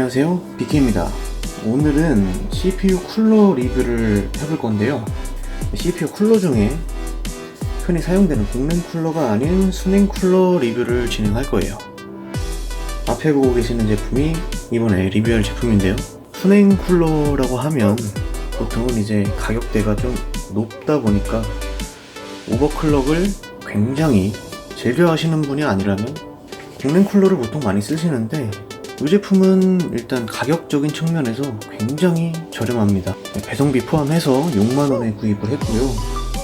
안녕하세요. 비키입니다. 오늘은 CPU 쿨러 리뷰를 해볼 건데요. CPU 쿨러 중에 흔히 사용되는 공랭 쿨러가 아닌 수냉 쿨러 리뷰를 진행할 거예요. 앞에 보고 계시는 제품이 이번에 리뷰할 제품인데요. 수냉 쿨러라고 하면 보통은 이제 가격대가 좀 높다 보니까 오버클럭을 굉장히 즐겨 하시는 분이 아니라면 공랭 쿨러를 보통 많이 쓰시는데 이 제품은 일단 가격적인 측면에서 굉장히 저렴합니다. 배송비 포함해서 6만원에 구입을 했고요.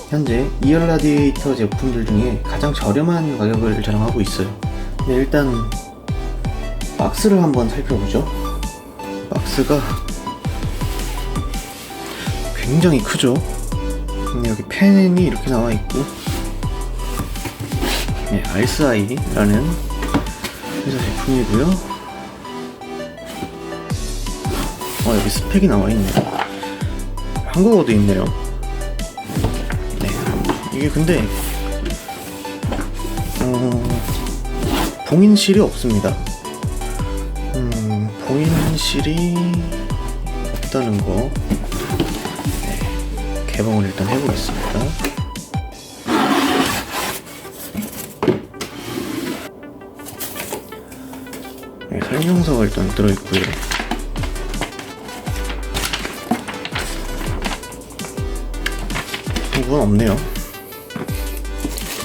현재 2열 라디에이터 제품들 중에 가장 저렴한 가격을 자랑하고 있어요. 네, 일단 박스를 한번 살펴보죠. 박스가 굉장히 크죠. 음, 여기 펜이 이렇게 나와 있고, 네, RSI라는 회사 제품이고요. 어, 여기 스펙이 나와 있네요. 한국어도 있네요. 네, 이게 근데 어, 봉인실이 없습니다. 음, 봉인실이 없다는 거. 네, 개봉을 일단 해보겠습니다. 네, 설명서가 일단 들어있고요. 한국은 없네요.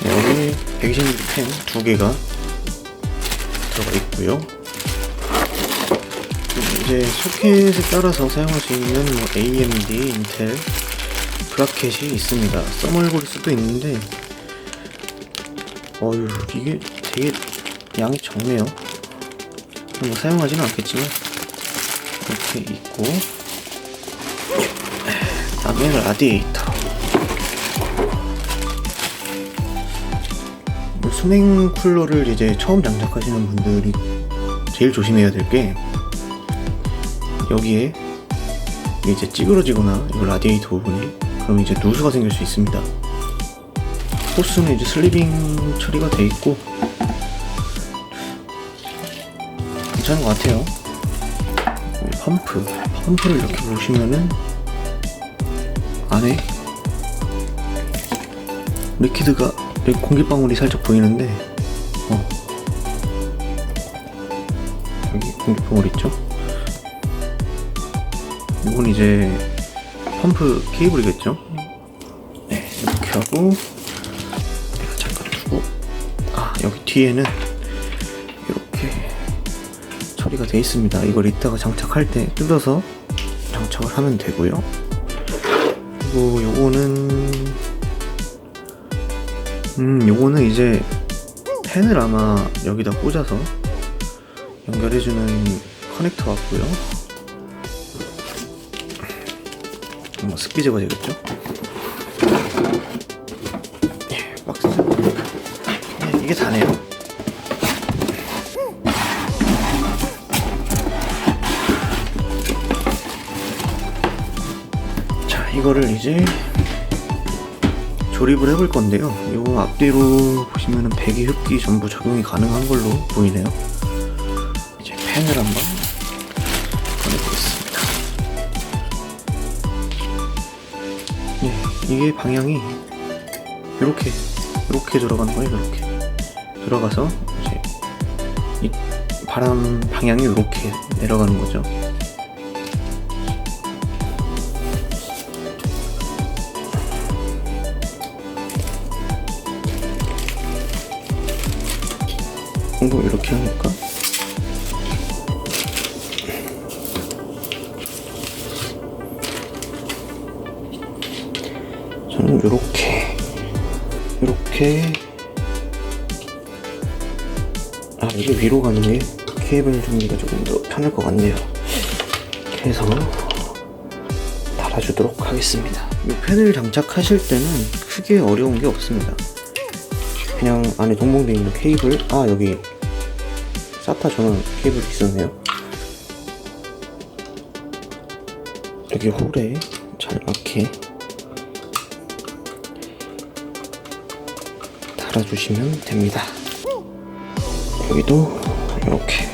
네, 여기 120mm 펜두 개가 들어가 있고요. 이제 소켓에 따라서 사용할 수 있는 뭐 AMD, 인텔, 브라켓이 있습니다. 써멀고일 수도 있는데, 어휴 이게 되게 양이 적네요. 뭐 사용하지는 않겠지만 이렇게 있고, 다음에 라디에이터. 뭐 수냉 쿨러를 이제 처음 장착하시는 분들이 제일 조심해야 될 게 여기에 이제 찌그러지거나 이 라디에이터 부분이 그럼 이제 누수가 생길 수 있습니다. 호스는 이제 슬리빙 처리가 돼 있고 괜찮은 것 같아요. 펌프 펌프를 이렇게 보시면은 안에 리퀴드가 여기 공기방울이 살짝 보이는데 어 여기 공기방울 있죠? 이건 이제 펌프 케이블이겠죠? 네 이렇게 하고 내가 잠깐 두고 아 여기 뒤에는 이렇게 처리가 돼 있습니다 이걸 이따가 장착할 때 뜯어서 장착을 하면 되고요 그리고 요거는 음, 요거는 이제 펜을 아마 여기다 꽂아서 연결해주는 커넥터 같고요. 뭐 습기 제거 되겠죠? 예, 박스. 예, 이게 다네요. 자, 이거를 이제 조립을 해볼 건데요. 요 앞뒤로 보시면은 배기 흡기 전부 적용이 가능한 걸로 보이네요. 이제 펜을 한번 꺼내보겠습니다. 네, 이게 방향이 이렇게 이렇게 들어가는 거예요. 이렇게 들어가서 이제 이 바람 방향이 이렇게 내려가는 거죠. 아 이게 위로 가는 게 케이블 준비가 조금 더 편할 것 같네요. 이렇게 해서 달아주도록 하겠습니다. 이 펜을 장착하실 때는 크게 어려운 게 없습니다. 그냥 안에 동봉되어 있는 케이블 아 여기 사타 전원 케이블이 있었네요. 여기 홀에 잘 맞게 달아주시면 됩니다 여기도 이렇게.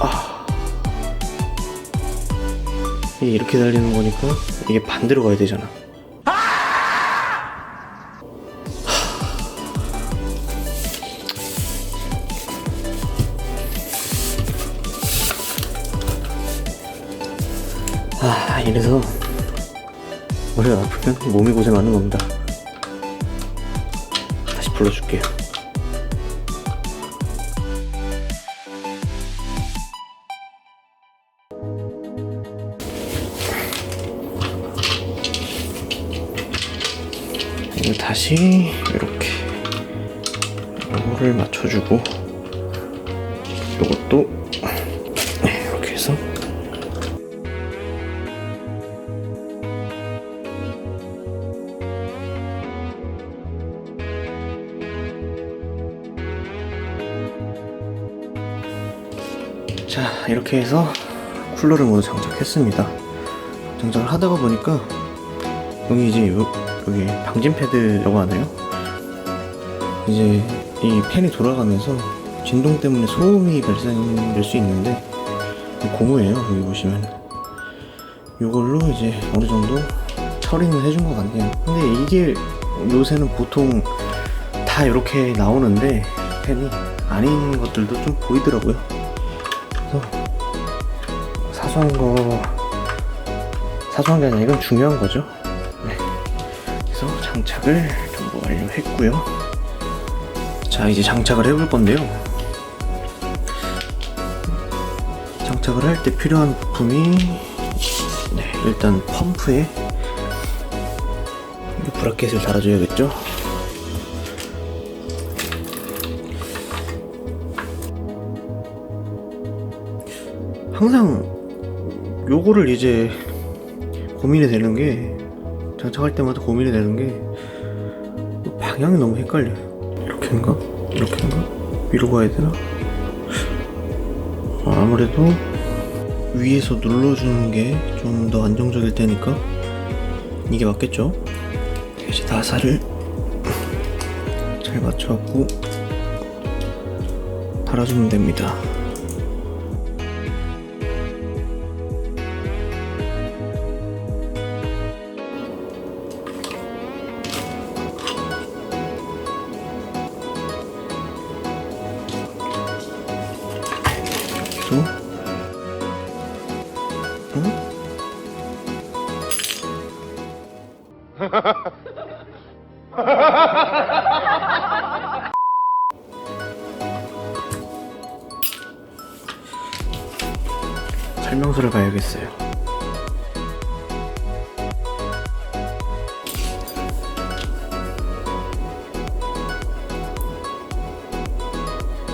아. 이렇게 달리는 거니까 이게 반대로 가야 되잖아. 이래서 머리가 아프면 몸이 고생하는 겁니다. 다시 불러줄게요. 다시 이렇게 요거를 맞춰주고 요것도 이렇게 해서 쿨러를 모두 장착했습니다. 장착을 하다가 보니까 여기 이제 요, 여기 방진 패드라고 하나요? 이제 이 팬이 돌아가면서 진동 때문에 소음이 발생될 수 있는데 고무예요 여기 보시면. 이걸로 이제 어느 정도 처리는 해준 것 같네요. 근데 이게 요새는 보통 다 이렇게 나오는데 팬이 아닌 것들도 좀 보이더라고요. 그래서 사소한 거 사소한 게 아니라 이건 중요한 거죠. 네. 그래서 장착을 전부 완료했고요. 자 이제 장착을 해볼 건데요. 장착을 할 때 필요한 부품이 네, 일단 펌프에 이 브라켓을 달아줘야겠죠? 항상 요거를 이제 고민이 되는 게 장착할 때마다 고민이 되는 게 방향이 너무 헷갈려요. 이렇게인가? 이렇게인가? 위로 가야 되나? 어, 아무래도 위에서 눌러주는 게 좀 더 안정적일 테니까 이게 맞겠죠? 이제 나사를 잘 맞춰갖고 달아주면 됩니다. 설명서를 봐야겠어요.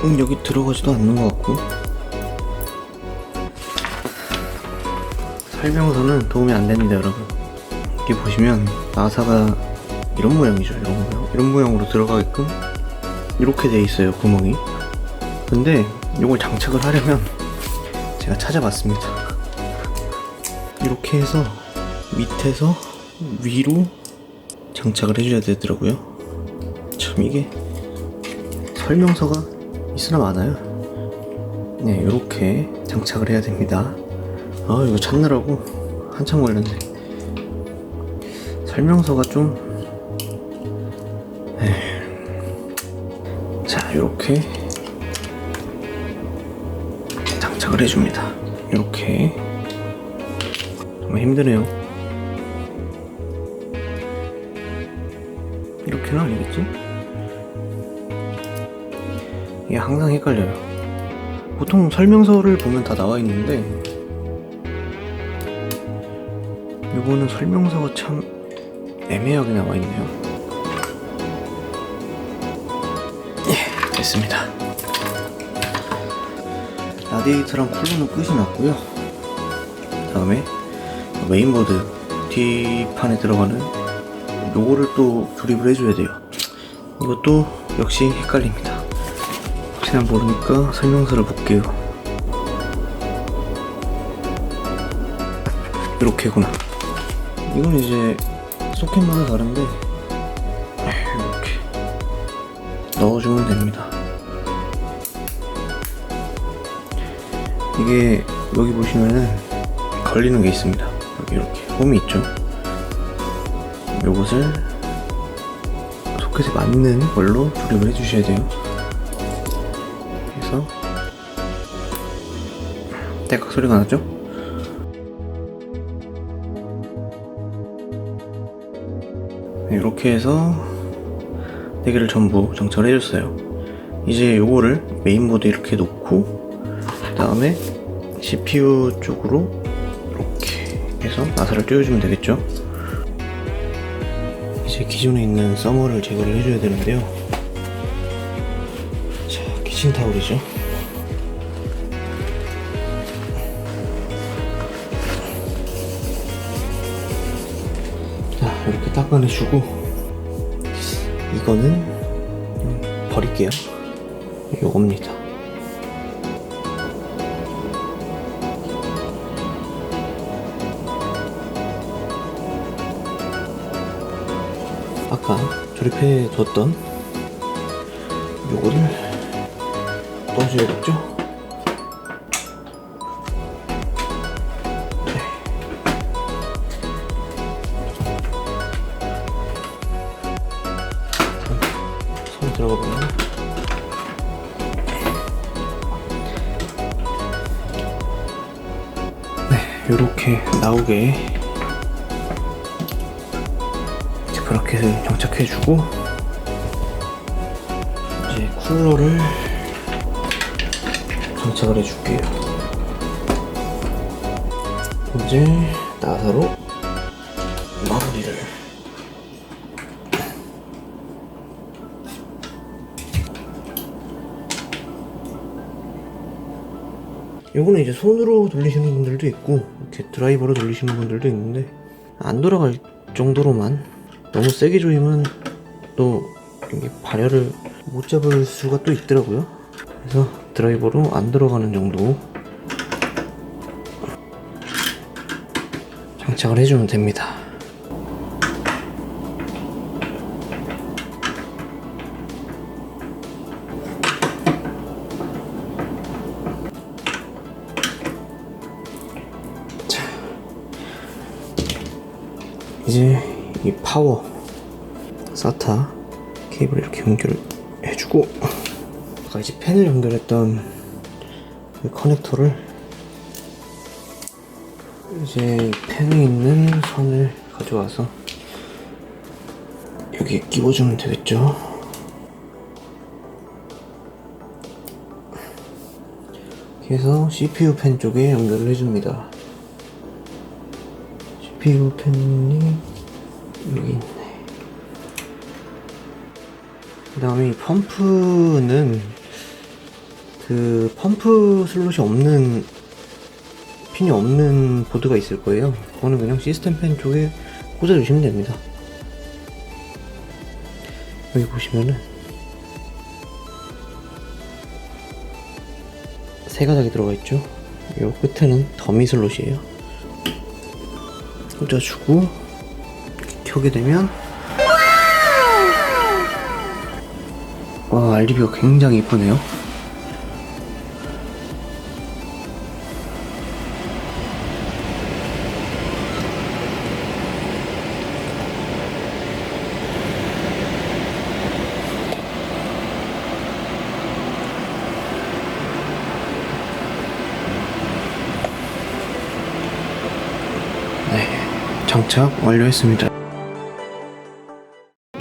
음, 여기 들어가지도 않는 것 같고. 설명서는 도움이 안 됩니다, 여러분. 이렇게 보시면 나사가 이런 모양이죠, 이런 모양. 이런 모양으로 들어가게끔 이렇게 돼 있어요, 구멍이. 근데 이걸 장착을 하려면 제가 찾아봤습니다. 이렇게 해서 밑에서 위로 장착을 해줘야 되더라고요. 참 이게 설명서가 있으나 많아요. 네, 이렇게 장착을 해야 됩니다. 아, 이거 찾느라고 한참 걸렸네. 설명서가 좀. 에휴. 자, 이렇게 장착을 해줍니다. 이렇게. 정말 힘드네요. 이렇게는 아니겠지? 이게 항상 헷갈려요. 보통 설명서를 보면 다 나와 있는데, 이거는 설명서가 참 애매하게 나와 있네요. 예, 됐습니다. 라디에이터랑 쿨러는 끝이 났고요. 다음에 메인보드 뒷판에 들어가는 요거를 또 조립을 해줘야 돼요. 이것도 역시 헷갈립니다. 혹시나 모르니까 설명서를 볼게요. 이렇게구나. 이건 이제 소켓마다 다른데 이렇게 넣어주면 됩니다. 이게 여기 보시면은 걸리는 게 있습니다. 이렇게 홈이 있죠. 요것을 소켓에 맞는 걸로 조립을 해주셔야 돼요. 그래서 때깍 소리가 나죠? 네, 이렇게 해서 네 개를 전부 장착을 해줬어요. 이제 요거를 메인보드 이렇게 놓고 그 다음에 CPU 쪽으로 이렇게 해서 나사를 조여주면 되겠죠. 이제 기존에 있는 서머를 제거를 해줘야 되는데요. 자, 키친타올이죠. 자, 이렇게 닦아내주고 이거는 버릴게요. 요겁니다. 아까 조립해 뒀던 요거를 넣어줘야겠죠? 네. 보면 네, 요렇게 나오게 브라켓을 장착해주고 이제 쿨러를 장착을 해줄게요. 이제 나사로 마무리를 요거는 이제 손으로 돌리시는 분들도 있고 이렇게 드라이버로 돌리시는 분들도 있는데 안 돌아갈 정도로만 너무 세게 조이면 또 이게 발열을 못 잡을 수가 또 있더라고요. 그래서 드라이버로 안 들어가는 정도 장착을 해주면 됩니다 파워 사타 케이블 이렇게 연결을 해주고 아까 이제 펜을 연결했던 이 커넥터를 이제 펜에 있는 선을 가져와서 여기에 끼워주면 되겠죠? 해서 CPU 펜 쪽에 연결을 해줍니다. CPU 펜이 여기 있네. 그 다음에 이 펌프는 그 펌프 슬롯이 없는 핀이 없는 보드가 있을 거예요. 그거는 그냥 시스템 펜 쪽에 꽂아주시면 됩니다. 여기 보시면은 세 가닥이 들어가 있죠. 요 끝에는 더미 슬롯이에요. 꽂아주고 켜게 되면 와 RGB가 굉장히 이쁘네요 네, 장착 완료했습니다.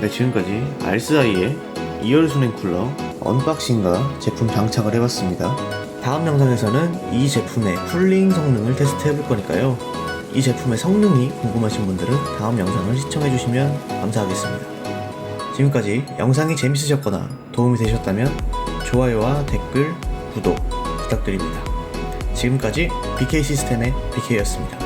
네, 지금까지 알스아이의 2열 수냉 쿨러 언박싱과 제품 장착을 해봤습니다. 다음 영상에서는 이 제품의 쿨링 성능을 테스트 해볼 거니까요. 이 제품의 성능이 궁금하신 분들은 다음 영상을 시청해주시면 감사하겠습니다. 지금까지 영상이 재밌으셨거나 도움이 되셨다면 좋아요와 댓글, 구독 부탁드립니다. 지금까지 BK 시스템의 BK였습니다.